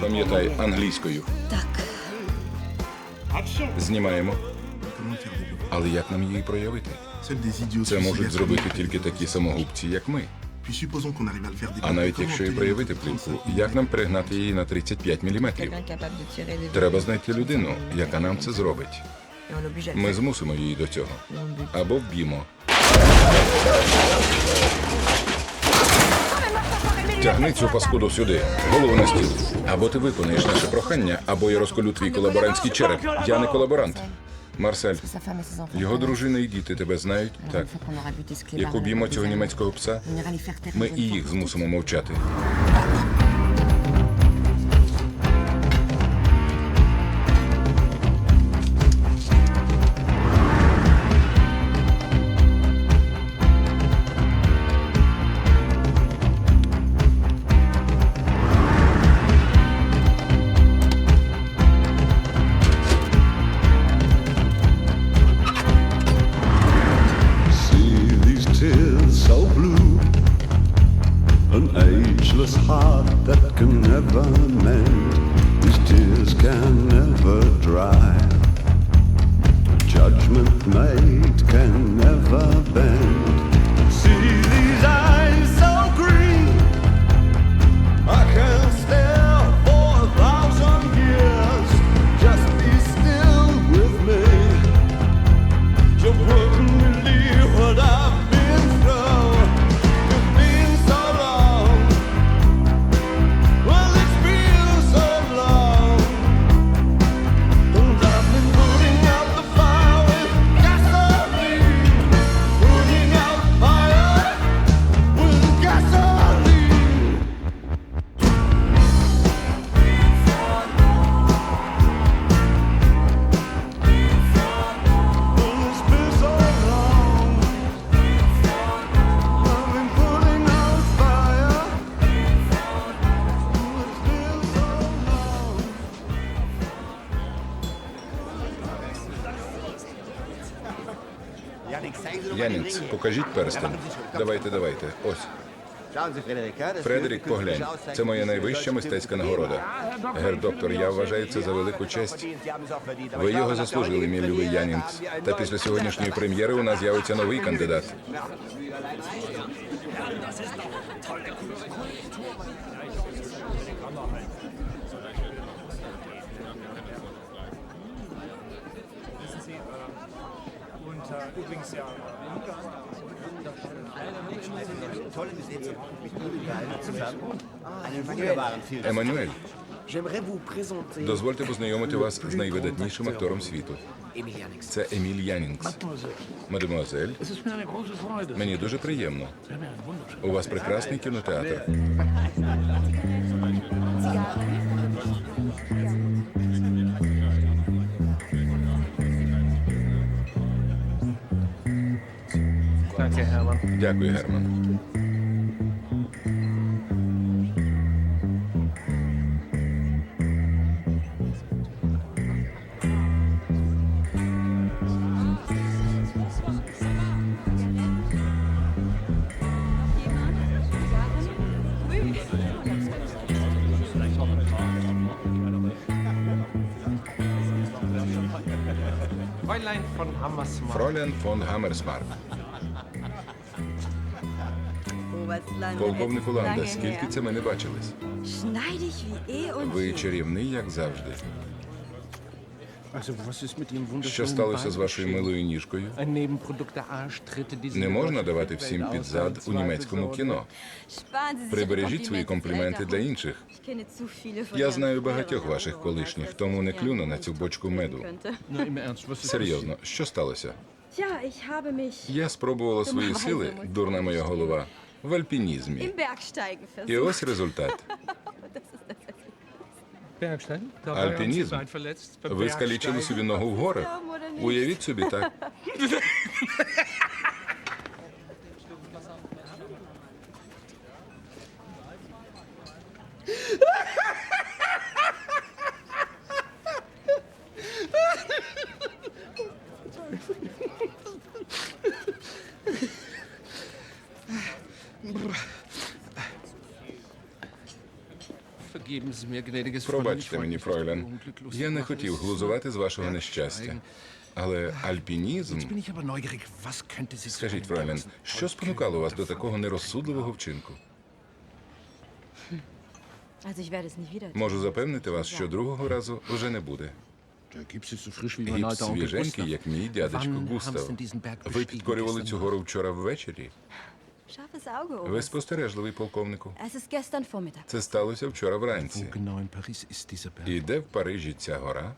Пам'ятай англійською. Так. Знімаємо. Але як нам її проявити? Це можуть зробити тільки такі самогубці, як ми. А навіть якщо і проявити плівку, як нам перегнати її на 35 міліметрів? Треба знайти людину, яка нам це зробить. Ми змусимо її до цього або вб'ємо. Тягни цю паскуду сюди, голову на стіл. Або ти виконаєш наше прохання, або я розколю твій колаборантський череп. Я не колаборант. Марсель, його дружина і діти тебе знають. Так. Як уб'ємо цього німецького пса, ми і їх змусимо мовчати. Янінц, покажіть перстень. Давайте, давайте. Ось. Фредерік, поглянь. Це моя найвища мистецька нагорода. Гер доктор, я вважаю це за велику честь. Ви його заслужили, мій любий Янінц. Та після сьогоднішньої прем'єри у нас з'явиться новий кандидат. Übrigens ja, Еммануель, J'aimerais vous présenter дозвольте познайомити вас з найвидатнішим актором світу. Це Еміль Янінкс. Мадемуазель, мені дуже приємно. У вас прекрасний кінотеатр. danke Hermann. Дякую, Герман. Fräulein von Hammersmark. Полковнику lange Ланда, her. скільки це ми не бачились? Eh Ви чарівний, як завжди. Що сталося з вашою милою ніжкою? Не можна давати всім під зад у німецькому кіно. Прибережіть свої компліменти для інших. Я знаю багатьох ваших колишніх, тому не клюну на цю бочку меду. Серйозно, що сталося? Я спробувала свої сили, дурна моя голова, в альпінізмі. І ось результат. Альпінізм. Ви скалічили собі ногу в горах. Уявіть собі так. Пробачте мені, Фройлен. Я не хотів глузувати з вашого нещастя. Але альпінізм. Скажіть, Фройлен, що спонукало вас до такого нерозсудливого вчинку? Можу запевнити вас, що другого разу вже не буде. Гіпс свіженький, як мій дядечко Густав. Ви підкорювали цю гору вчора ввечері. Ви спостережливий полковнику. Це сталося вчора вранці. І де в Парижі ця гора?